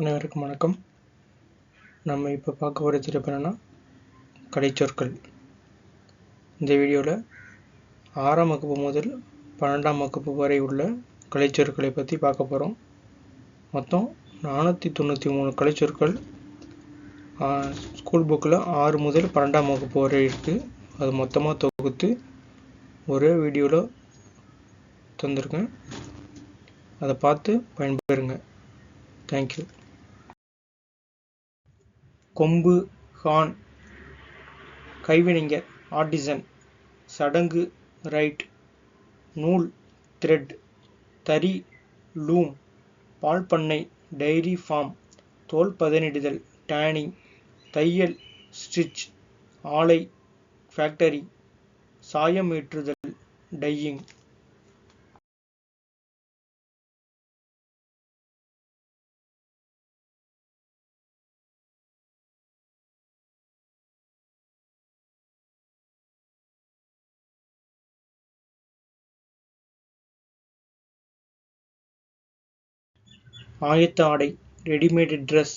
அனைவருக்கும் வணக்கம். நம்ம இப்போ பார்க்க போகிற தலைப்பு என்னென்னா கலைச்சொற்கள். இந்த வீடியோவில் ஆறாம் வகுப்பு முதல் பன்னெண்டாம் வகுப்பு வரை உள்ள கலைச்சொற்களை பற்றி பார்க்க போகிறோம் மொத்தம் நானூற்றி தொண்ணூற்றி மூணு கலைச்சொற்கள் ஸ்கூல் புக்கில் ஆறு முதல் பன்னெண்டாம் வகுப்பு வரை இருக்குது அது மொத்தமாக தொகுத்து ஒரே வீடியோவில் தந்திருக்கேன். அதை பார்த்து பயன்பெறுங்க. தேங்க்யூ கொம்பு ஹான் கைவினைஞர் ஆர்டிசன் சடங்கு ரைட் நூல் த்ரெட் தறி லூம் பால் பண்ணை டைரி ஃபார்ம் தோல் பதனிடுதல் டேனிங் தையல் ஸ்டிச் ஆலை ஃபேக்டரி சாயம் ஏற்றுதல் டையிங். ஆயத்த ஆடை ரெடிமேடு ட்ரெஸ்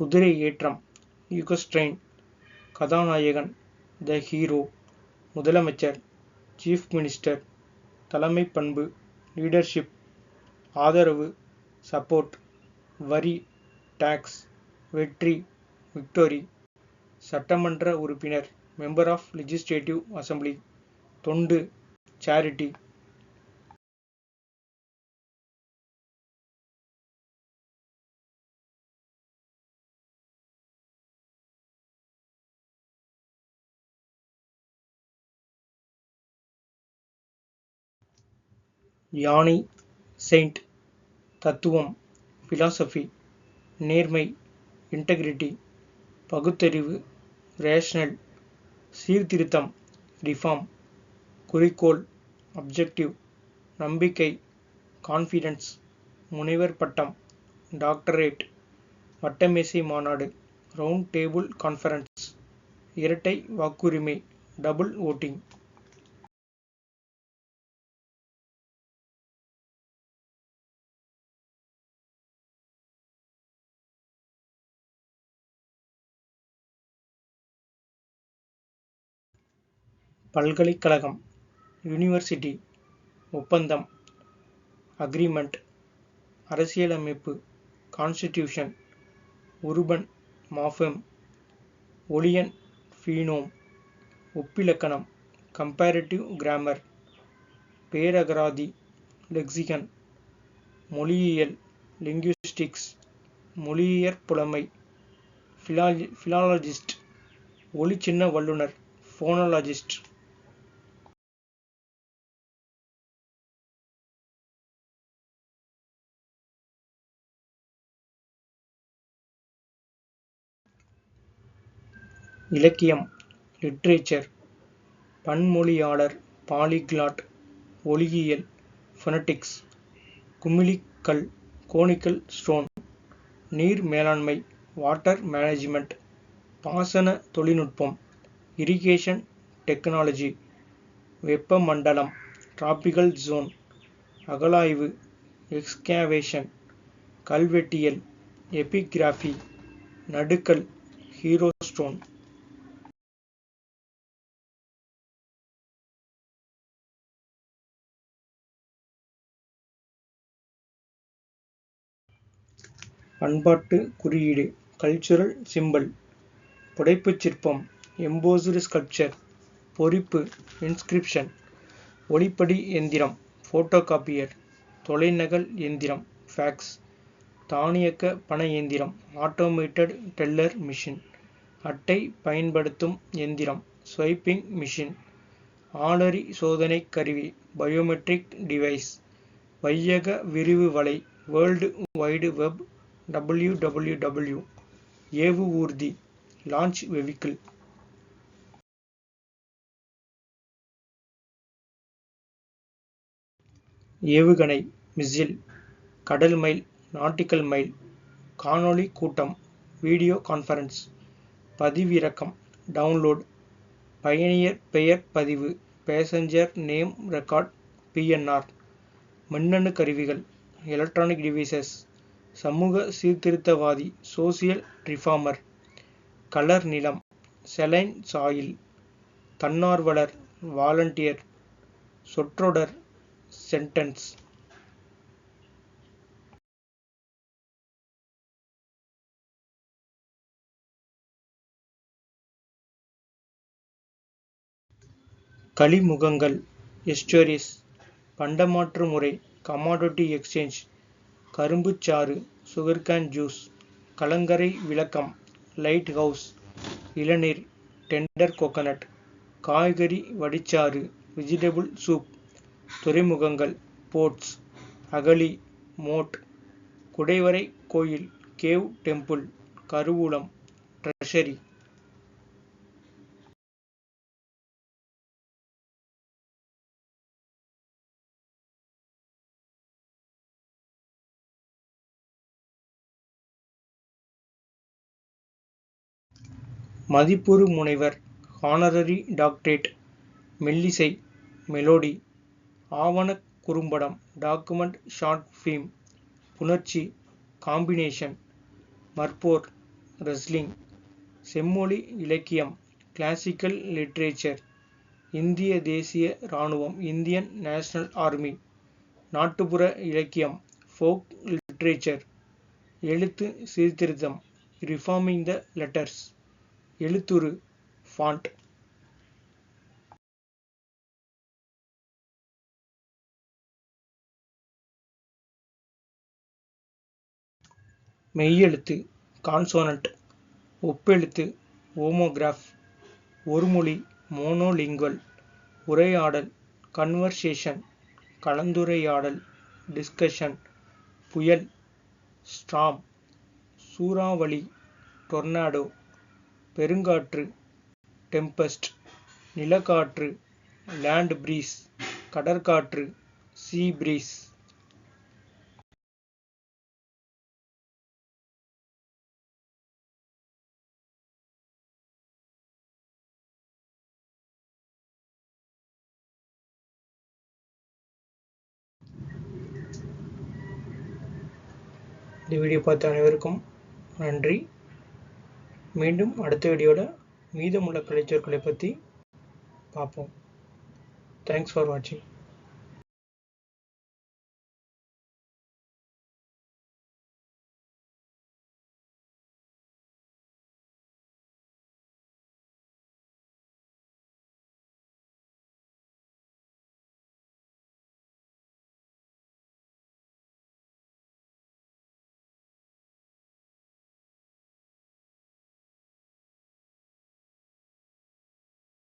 குதிரை ஏற்றம் யுகஸ்ட்ரெயின் கதாநாயகன் த ஹீரோ முதலமைச்சர் சீஃப் மினிஸ்டர் தலைமை பண்பு லீடர்ஷிப் ஆதரவு சப்போர்ட் வரி டாக்ஸ் வெற்றி விக்டோரி சட்டமன்ற உறுப்பினர் மெம்பர் ஆஃப் லெஜிஸ்லேட்டிவ் அசம்பிளி தொண்டு சேரிட்டி யானை செயின்ட் தத்துவம் ஃபிலாசபி நேர்மை இன்டெகிரிட்டி பகுத்தறிவு ரேஷனல் சீர்திருத்தம் ரிஃபார்ம் குறிக்கோள் அப்ஜெக்டிவ் நம்பிக்கை கான்ஃபிடன்ஸ் முனைவர் பட்டம் டாக்டரேட் வட்டமேசை மாநாடு ரவுண்ட் டேபிள் கான்ஃபரன்ஸ் இரட்டை வாக்குரிமை டபுள் ஓட்டிங் பல்கலைக்கழகம் யூனிவர்சிட்டி ஒப்பந்தம் அக்ரிமெண்ட் அரசியலமைப்பு கான்ஸ்டிடியூஷன் உருபன் மாஃபெம் ஒளியன் ஃபீனோம் ஒப்பிலக்கணம் கம்பேரிட்டிவ் கிராமர் பேரகராதி லெக்சிகன் மொழியியல் லிங்குஸ்டிக்ஸ் மொழியியற் புலமை ஃபிலாலி ஃபிலாலஜிஸ்ட் ஒளிச்சின்ன வல்லுனர் ஃபோனாலஜிஸ்ட் இலக்கியம் லிட்ரேச்சர் பன்மொழியாளர் பாலிகிளாட் ஒலியியல் ஃபொனடிக்ஸ் குமிழிக்கல் கோனிக்கல் ஸ்டோன் நீர் மேலாண்மை வாட்டர் மேனேஜ்மெண்ட் பாசன தொழில்நுட்பம் இரிகேஷன் டெக்னாலஜி வெப்பமண்டலம் டிராபிக்கல் ஜோன் அகலாய்வு எக்ஸ்கேவேஷன் கல்வெட்டியல் எபிகிராஃபி நடுக்கல் ஹீரோ ஸ்டோன் பண்பாட்டு குறியீடு கல்ச்சுரல் சிம்பல் புடைப்புச் சிற்பம் எம்போஸ்டு ஸ்கல்ப்சர் பொறிப்பு இன்ஸ்கிரிப்ஷன் ஒளிப்படி எந்திரம் ஃபோட்டோ காப்பியர் தொலைநகல் எந்திரம் ஃபேக்ஸ் தானியக்க பண எந்திரம் ஆட்டோமேட்டட் டெல்லர் மிஷின் அட்டை பயன்படுத்தும் எந்திரம் ஸ்வைப்பிங் மிஷின் ஆளறி சோதனை கருவி பயோமெட்ரிக் டிவைஸ் வையக விரிவு வலை world wide web W W W ஏவு ஊர்தி லான்ச் வெவிக்கிள் ஏவுகணை. மிஸ்ஸில் கடல் மைல் நாட்டிக்கல் மைல் காணொளி கூட்டம். வீடியோ கான்ஃபரன்ஸ் பதிவிறக்கம். டவுன்லோட் பயணியர் பெயர் பதிவு. பேசஞ்சர் நேம் ரெக்கார்ட் பிஎன்ஆர் மின்னணு கருவிகள். எலக்ட்ரானிக் டிவைசஸ் சமூக சீர்திருத்தவாதி சோசியல் ரிஃபார்மர் கலர் நிலம் செலைன் சாயில் தன்னார்வலர் வாலண்டியர் சொற்றொடர் சென்டென்ஸ் கலிமுகங்கள் எஸ்டோரிஸ் பண்டமாற்று முறை கமாடிட்டி எக்ஸ்சேஞ்ச் கரும்புச்சாறு சுகர்கேன் ஜூஸ் கலங்கரை விளக்கம் லைட் ஹவுஸ் இளநீர் டெண்டர் கோகனட் காய்கறி வடிச்சாறு வெஜிடபிள் சூப் துறைமுகங்கள் போர்ட்ஸ் அகலி மோட் குடைவரை கோயில் கேவ் டெம்பிள் கருவூலம் ட்ரெஷரி மதிப்புறு முனைவர் ஹானரரி டாக்டரேட் மெல்லிசை மெலோடி ஆவணக் குறும்படம் டாக்குமெண்ட் ஷார்ட் ஃபிலிம் புணர்ச்சி காம்பினேஷன் மற்போர் ரெஸ்லிங் செம்மொழி இலக்கியம் கிளாசிக்கல் லிட்ரேச்சர் இந்திய தேசிய இராணுவம் இந்தியன் நேஷனல் ஆர்மி நாட்டுப்புற இலக்கியம் ஃபோக் லிட்ரேச்சர் எழுத்து சீர்திருத்தம் ரிஃபார்மிங் த லெட்டர்ஸ் எழுத்துரு ஃபாண்ட் மெய்யெழுத்து கான்சோனன்ட் ஒப்பெழுத்து ஓமோகிராஃப் ஒருமொழி மோனோலிங்குவல் உரையாடல் கன்வர்சேஷன் கலந்துரையாடல் டிஸ்கஷன் புயல் ஸ்ட்ராம் சூறாவளி டொர்னாடோ பெருங்காற்று டெம்பஸ்ட் நிலக்காற்று லேண்ட் பிரீஸ் கடற்காற்று சீ பிரீஸ் இந்த வீடியோ பார்த்த அனைவருக்கும் நன்றி. மீண்டும் அடுத்த வீடியோவில் மீதமுள்ள கலைச்சொற்களை பற்றி பார்ப்போம். தேங்க்ஸ் ஃபார் வாட்சிங்